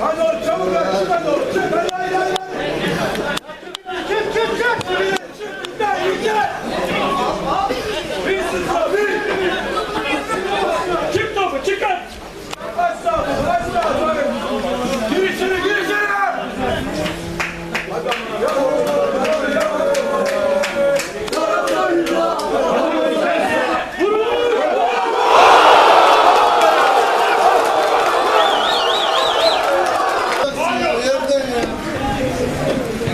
Hadi çabuk ver. Çık hadi Çık hadi hadi hadi. Çık çık çık. Çık çık çık.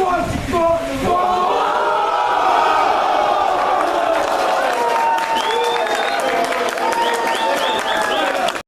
와! 와! 와!